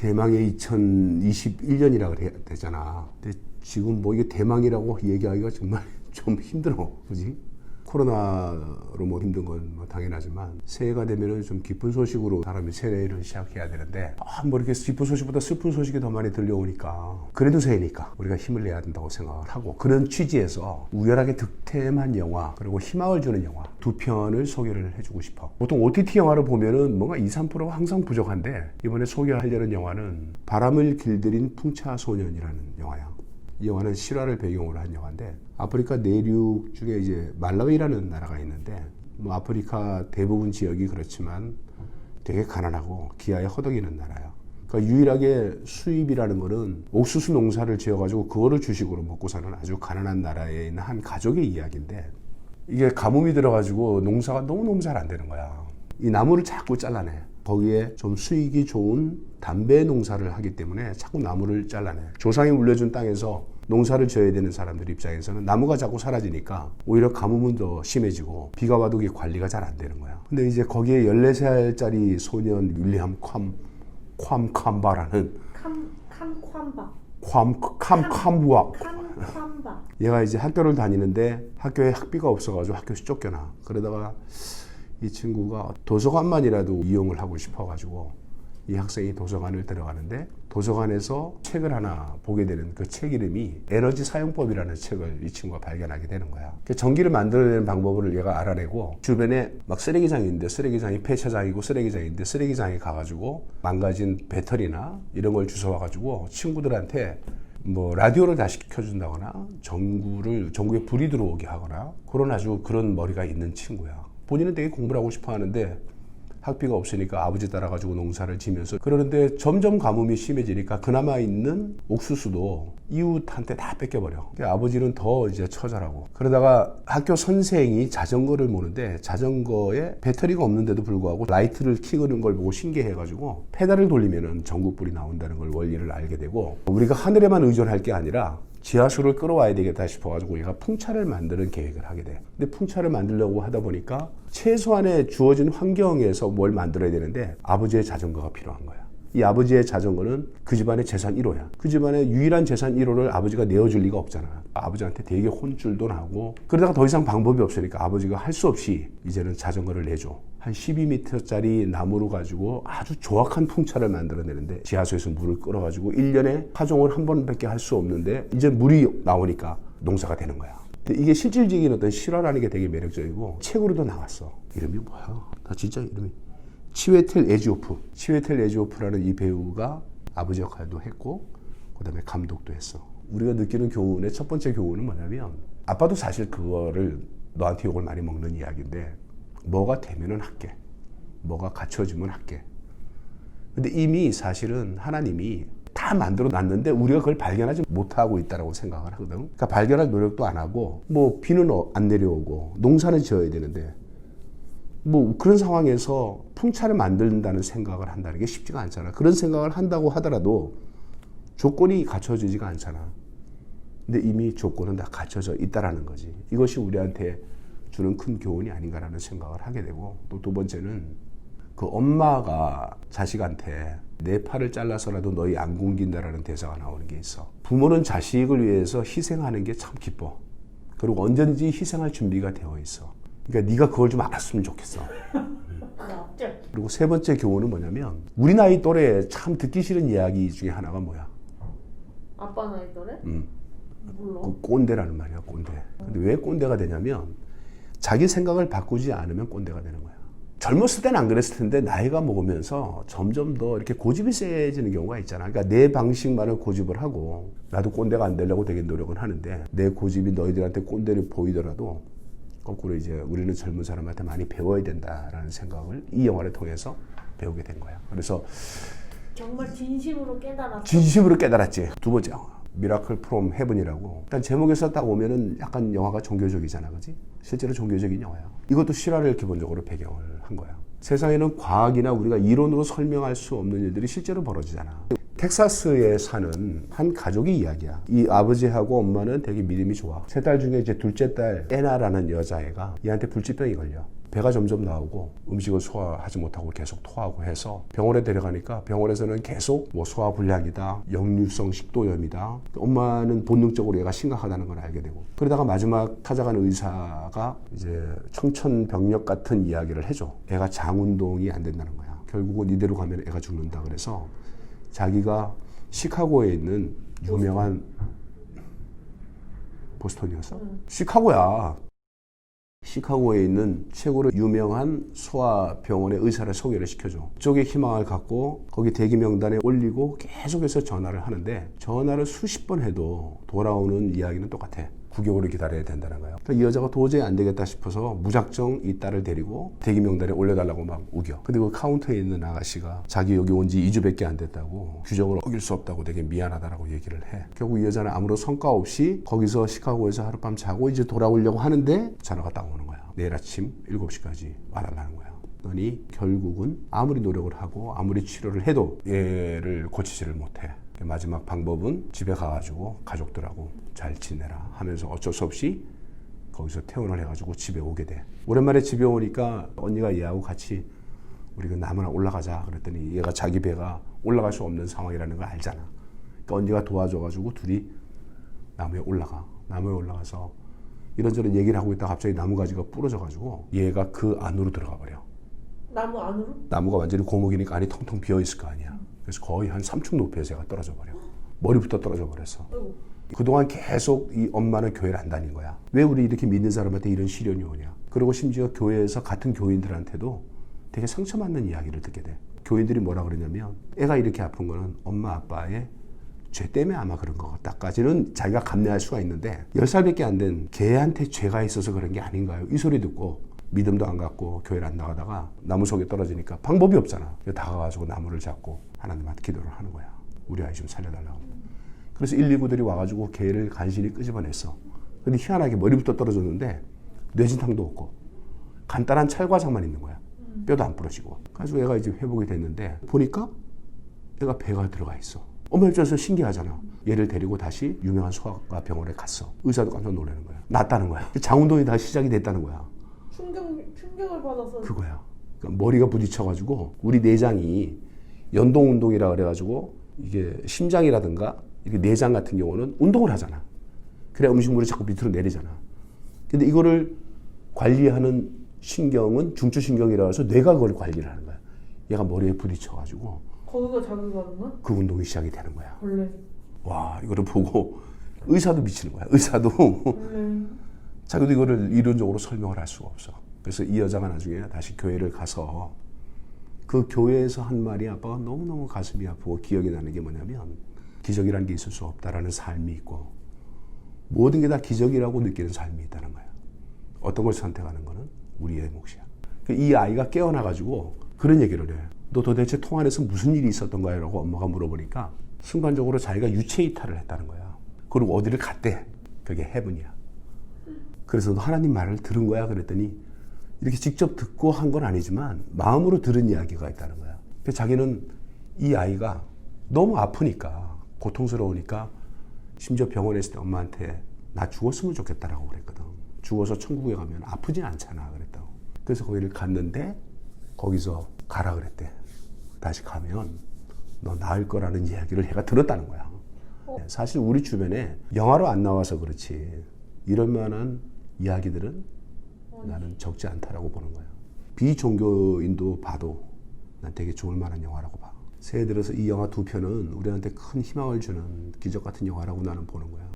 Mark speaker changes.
Speaker 1: 대망의 2021년이라 그래야 되잖아. 근데 지금 뭐 이게 대망이라고 얘기하기가 정말 좀 힘들어. 그지? 코로나로 뭐 힘든 건 뭐 당연하지만 새해가 되면은 좀 기쁜 소식으로 사람이 새해를 시작해야 되는데 아, 뭐 이렇게 기쁜 소식보다 슬픈 소식이 더 많이 들려오니까 그래도 새해니까 우리가 힘을 내야 된다고 생각을 하고 그런 취지에서 우연하게 득템한 영화 그리고 희망을 주는 영화 두 편을 소개를 해주고 싶어. 보통 OTT 영화를 보면은 뭔가 2, 3%가 항상 부족한데 이번에 소개하려는 영화는 바람을 길들인 풍차 소년이라는 영화야. 이 영화는 실화를 배경으로 한 영화인데 아프리카 내륙 중에 이제 말라위라는 나라가 있는데 뭐 아프리카 대부분 지역이 그렇지만 되게 가난하고 기아에 허덕이는 나라야. 그러니까 유일하게 수입이라는 거는 옥수수 농사를 지어가지고 그거를 주식으로 먹고 사는 아주 가난한 나라에 있는 한 가족의 이야기인데 이게 가뭄이 들어가지고 농사가 너무너무 잘 안 되는 거야. 이 나무를 자꾸 잘라내. 거기에 좀 수익이 좋은 담배 농사를 하기 때문에 자꾸 나무를 잘라내. 조상이 물려준 땅에서 농사를 지어야 되는 사람들 입장에서는 나무가 자꾸 사라지니까 오히려 가뭄은 더 심해지고 비가 와도 이게 관리가 잘 안 되는 거야. 근데 이제 거기에 14살짜리 소년 윌리엄 캄, 캄 캄바라는
Speaker 2: 캄 캄ኳ바
Speaker 1: 캄, 캄 캄부아 얘가 이제 학교를 다니는데 학교에 학비가 없어가지고 학교에서 쫓겨나. 그러다가 이 친구가 도서관만이라도 이용을 하고 싶어가지고 이 학생이 도서관을 들어가는데 도서관에서 책을 하나 보게 되는 그 책 이름이 에너지 사용법이라는 책을 이 친구가 발견하게 되는 거야. 그 전기를 만들어내는 방법을 얘가 알아내고 주변에 막 쓰레기장이 있는데 쓰레기장이 폐차장이고 쓰레기장인데 쓰레기장에 가가지고 망가진 배터리나 이런 걸 주워와가지고 친구들한테 뭐 라디오를 다시 켜준다거나 전구를 전구에 불이 들어오게 하거나 그런 아주 그런 머리가 있는 친구야. 본인은 되게 공부를 하고 싶어 하는데 학비가 없으니까 아버지 따라가지고 농사를 지면서 그러는데 점점 가뭄이 심해지니까 그나마 있는 옥수수도 이웃한테 다 뺏겨버려. 아버지는 더 이제 처절하고 그러다가 학교 선생이 자전거를 모는데 자전거에 배터리가 없는데도 불구하고 라이트를 켜는 걸 보고 신기해가지고 페달을 돌리면은 전구불이 나온다는 걸 원리를 알게 되고 우리가 하늘에만 의존할 게 아니라 지하수를 끌어와야 되겠다 싶어가지고 얘가 풍차를 만드는 계획을 하게 돼. 근데 풍차를 만들려고 하다 보니까 최소한의 주어진 환경에서 뭘 만들어야 되는데 아버지의 자전거가 필요한 거야. 이 아버지의 자전거는 그 집안의 재산 1호야. 그 집안의 유일한 재산 1호를 아버지가 내어줄 리가 없잖아. 아버지한테 되게 혼쭐도 나고 그러다가 더 이상 방법이 없으니까 아버지가 할 수 없이 이제는 자전거를 내줘. 한 12m짜리 나무로 가지고 아주 조악한 풍차를 만들어내는데 지하수에서 물을 끌어가지고 1년에 파종을 한 번밖에 할 수 없는데 이제 물이 나오니까 농사가 되는 거야. 이게 실질적인 어떤 실화라는 게 되게 매력적이고 책으로도 나왔어. 이름이 뭐야? 나 진짜 이름이 치웨텔 에지오프. 치웨텔 에지오프라는 이 배우가 아버지 역할도 했고 그다음에 감독도 했어. 우리가 느끼는 교훈의 첫 번째 교훈은 뭐냐면 아빠도 사실 그거를 너한테 욕을 많이 먹는 이야기인데 뭐가 되면은 할게. 뭐가 갖춰지면 할게. 근데 이미 사실은 하나님이 다 만들어 놨는데 우리가 그걸 발견하지 못하고 있다라고 생각을 하거든. 그러니까 발견할 노력도 안 하고 뭐 비는 어- 안 내려오고 농사는 지어야 되는데 뭐 그런 상황에서 풍차를 만든다는 생각을 한다는 게 쉽지가 않잖아. 그런 생각을 한다고 하더라도 조건이 갖춰지지가 않잖아. 근데 이미 조건은 다 갖춰져 있다라는 거지. 이것이 우리한테 주는 큰 교훈이 아닌가라는 생각을 하게 되고 또 두 번째는 그 엄마가 자식한테 내 팔을 잘라서라도 너희 안 굶긴다라는 대사가 나오는 게 있어. 부모는 자식을 위해서 희생하는 게 참 기뻐. 그리고 언제든지 희생할 준비가 되어 있어. 그러니까 네가 그걸 좀 알았으면 좋겠어. 그리고 세 번째 교훈은 뭐냐면 우리 나이 또래 참 듣기 싫은 이야기 중에 하나가 뭐야?
Speaker 2: 아빠 나이 또래?
Speaker 1: 음.
Speaker 2: 몰라
Speaker 1: 그 꼰대라는 말이야, 꼰대. 근데 왜 꼰대가 되냐면 자기 생각을 바꾸지 않으면 꼰대가 되는 거야. 젊었을 때는 안 그랬을 텐데 나이가 먹으면서 점점 더 이렇게 고집이 세지는 경우가 있잖아. 그러니까 내 방식만을 고집을 하고 나도 꼰대가 안 되려고 되게 노력은 하는데 내 고집이 너희들한테 꼰대를 보이더라도 거꾸로 이제 우리는 젊은 사람한테 많이 배워야 된다라는 생각을 이 영화를 통해서 배우게 된 거야. 그래서
Speaker 2: 정말 진심으로 깨달았어
Speaker 1: 진심으로 깨달았지. 두 번째 영화. 미라클 프롬 헤븐이라고. 일단 제목에서 딱 오면은 약간 영화가 종교적이잖아. 그지? 실제로 종교적인 영화야. 이것도 실화를 기본적으로 배경을 한 거야. 세상에는 과학이나 우리가 이론으로 설명할 수 없는 일들이 실제로 벌어지잖아. 텍사스에 사는 한 가족의 이야기야. 이 아버지하고 엄마는 되게 믿음이 좋아. 세 딸 중에 이제 둘째 딸 에나라는 여자애가 얘한테 불치병이 걸려. 배가 점점 나오고 음식을 소화하지 못하고 계속 토하고 해서 병원에 데려가니까 병원에서는 계속 뭐 소화불량이다, 역류성 식도염이다. 엄마는 본능적으로 얘가 심각하다는 걸 알게 되고 그러다가 마지막 찾아간 의사가 이제 청천벽력 같은 이야기를 해줘. 애가 장운동이 안 된다는 거야. 결국은 이대로 가면 애가 죽는다 그래서 자기가 시카고에 있는 유명한 보스턴이었어? 시카고야. 시카고에 있는 최고로 유명한 소아병원의 의사를 소개를 시켜줘. 그쪽에 희망을 갖고 거기 대기 명단에 올리고 계속해서 전화를 하는데 전화를 수십 번 해도 돌아오는 이야기는 똑같아. 9개월을 기다려야 된다는 거예요. 그러니까 이 여자가 도저히 안 되겠다 싶어서 무작정 이 딸을 데리고 대기 명단에 올려달라고 막 우겨. 근데 그 카운터에 있는 아가씨가 자기 여기 온 지 2주밖에 안 됐다고 규정을 어길 수 없다고 되게 미안하다라고 얘기를 해. 결국 이 여자는 아무런 성과 없이 거기서 시카고에서 하룻밤 자고 이제 돌아오려고 하는데 전화가 딱 오는 거야. 내일 아침 7시까지 와달라는 거야. 그러니 결국은 아무리 노력을 하고 아무리 치료를 해도 얘를 고치지를 못해. 마지막 방법은 집에 가가지고 가족들하고 잘 지내라 하면서 어쩔 수 없이 거기서 퇴원을 해가지고 집에 오게 돼. 오랜만에 집에 오니까 언니가 얘하고 같이 우리 그 나무나 올라가자 그랬더니 얘가 자기 배가 올라갈 수 없는 상황이라는 걸 알잖아. 그러니까 언니가 도와줘가지고 둘이 나무에 올라가. 나무에 올라가서 이런저런 얘기를 하고 있다가 갑자기 나무 가지가 부러져가지고 얘가 그 안으로 들어가 버려.
Speaker 2: 나무 안으로?
Speaker 1: 나무가 완전히 고목이니까 안이 텅텅 비어 있을 거 아니야. 그래서 거의 한 3층 높이에서 얘가 떨어져 버려. 머리부터 떨어져 버렸어. 그동안 계속 이 엄마는 교회를 안 다닌 거야. 왜 우리 이렇게 믿는 사람한테 이런 시련이 오냐. 그리고 심지어 교회에서 같은 교인들한테도 되게 상처받는 이야기를 듣게 돼. 교인들이 뭐라 그러냐면 애가 이렇게 아픈 거는 엄마 아빠의 죄 때문에 아마 그런 것 같다까지는 자기가 감내할 수가 있는데 10살밖에 안된 걔한테 죄가 있어서 그런 게 아닌가요? 이 소리 듣고 믿음도 안 갖고 교회를 안 나가다가 나무 속에 떨어지니까 방법이 없잖아. 다가가지고 나무를 잡고 하나님한테 기도를 하는 거야. 우리 아이 좀 살려달라고. 그래서 119들이 와가지고 걔를 간신히 끄집어냈어. 근데 희한하게 머리부터 떨어졌는데 뇌진탕도 없고 간단한 찰과상만 있는 거야. 뼈도 안 부러지고. 그래서 얘가 이제 회복이 됐는데 보니까 얘가 배가 들어가 있어. 엄마 입장에서 신기하잖아. 얘를 데리고 다시 유명한 소아과 병원에 갔어. 의사도 깜짝 놀라는 거야. 낫다는 거야. 장운동이 다시 시작이 됐다는 거야.
Speaker 2: 충격 충격을 받아서
Speaker 1: 그거야. 그러니까 머리가 부딪혀가지고 우리 내장이 연동 운동이라 그래가지고 이게 심장이라든가 내장 같은 경우는 운동을 하잖아. 그래야 음식물이 자꾸 밑으로 내리잖아. 근데 이거를 관리하는 신경은 중추신경이라 해서 뇌가 그걸 관리를 하는 거야. 얘가 머리에 부딪혀가지고
Speaker 2: 거기가 자극하는 거야?
Speaker 1: 그 운동이 시작이 되는 거야.
Speaker 2: 원래
Speaker 1: 와 이거를 보고 의사도 미치는 거야. 의사도
Speaker 2: 원래
Speaker 1: 자기도 이거를 이론적으로 설명을 할 수가 없어. 그래서 이 여자가 나중에 다시 교회를 가서 그 교회에서 한 말이 아빠가 너무너무 가슴이 아프고 기억이 나는 게 뭐냐면 기적이라는 게 있을 수 없다라는 삶이 있고 모든 게 다 기적이라고 느끼는 삶이 있다는 거야. 어떤 걸 선택하는 거는 우리의 몫이야. 그이 아이가 깨어나가지고 그런 얘기를 해. 너 도대체 통 안에서 무슨 일이 있었던 거야? 라고 엄마가 물어보니까 순간적으로 자기가 유체 이탈을 했다는 거야. 그리고 어디를 갔대. 그게 헤븐이야. 그래서 너 하나님 말을 들은 거야? 그랬더니 이렇게 직접 듣고 한 건 아니지만 마음으로 들은 이야기가 있다는 거야. 그래서 자기는 이 아이가 너무 아프니까 고통스러우니까 심지어 병원에 있을 때 엄마한테 나 죽었으면 좋겠다라고 그랬거든. 죽어서 천국에 가면 아프진 않잖아 그랬다고. 그래서 거기를 갔는데 거기서 가라 그랬대. 다시 가면 너 나을 거라는 이야기를 얘가 들었다는 거야. 네, 사실 우리 주변에 영화로 안 나와서 그렇지 이럴 만한 이야기들은 나는 적지 않다라고 보는 거야. 비종교인도 봐도 난 되게 좋을 만한 영화라고 봐. 새해 들어서 이 영화 두 편은 우리한테 큰 희망을 주는 기적 같은 영화라고 나는 보는 거야.